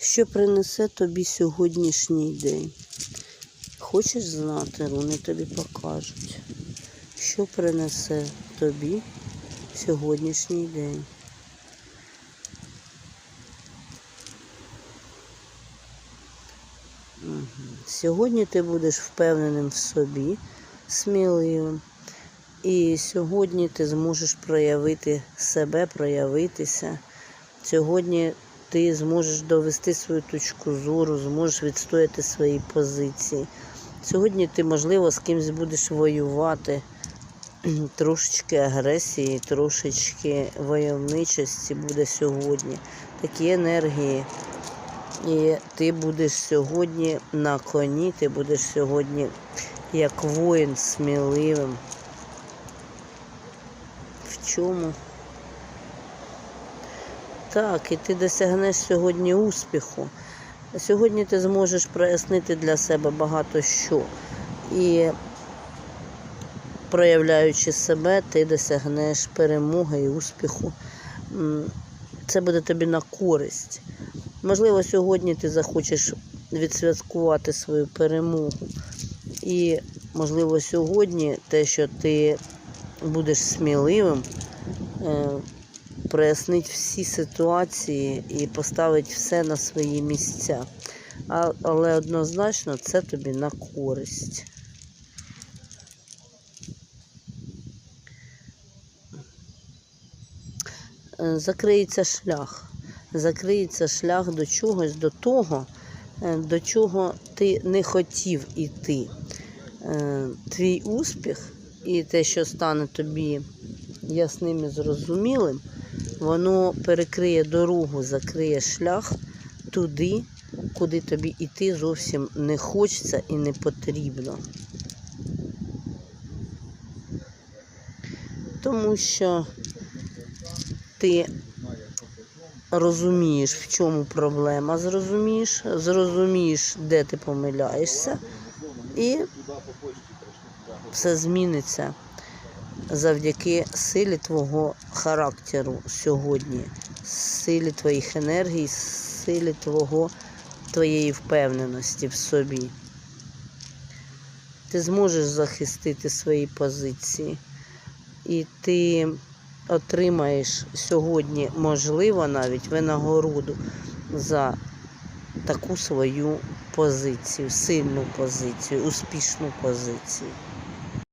Що принесе тобі сьогоднішній день? Хочеш знати, вони тобі покажуть, що принесе тобі сьогоднішній день. Сьогодні ти будеш впевненим в собі, сміливим. І сьогодні ти зможеш проявити себе, проявитися. Сьогодні ти зможеш довести свою точку зору, зможеш відстояти свої позиції. Сьогодні ти, можливо, з кимось будеш воювати. Трошечки агресії, трошечки войовничості буде сьогодні. Такі енергії. І ти будеш сьогодні на коні, ти будеш сьогодні як воїн сміливим. В чому? Так, і ти досягнеш сьогодні успіху. Сьогодні ти зможеш прояснити для себе багато що. І проявляючи себе, ти досягнеш перемоги і успіху. Це буде тобі на користь. Можливо, сьогодні ти захочеш відсвяткувати свою перемогу. І, можливо, сьогодні те, що ти будеш сміливим, е, прояснить всі ситуації і поставить все на свої місця. Але однозначно це тобі на користь. Е, Закриється шлях. Закриється шлях до чогось, до того, е, до чого ти не хотів іти. Е, Твій успіх і те, що стане тобі ясним і зрозумілим, воно перекриє дорогу, закриє шлях туди, куди тобі іти зовсім не хочеться і не потрібно. Тому що ти розумієш, в чому проблема, зрозумієш, зрозумієш, де ти помиляєшся, і все зміниться завдяки силі твого характеру сьогодні, силі твоїх енергій, силі твого, твоєї впевненості в собі. Ти зможеш захистити свої позиції, і ти отримаєш сьогодні, можливо, навіть винагороду за таку свою позицію, сильну позицію, успішну позицію.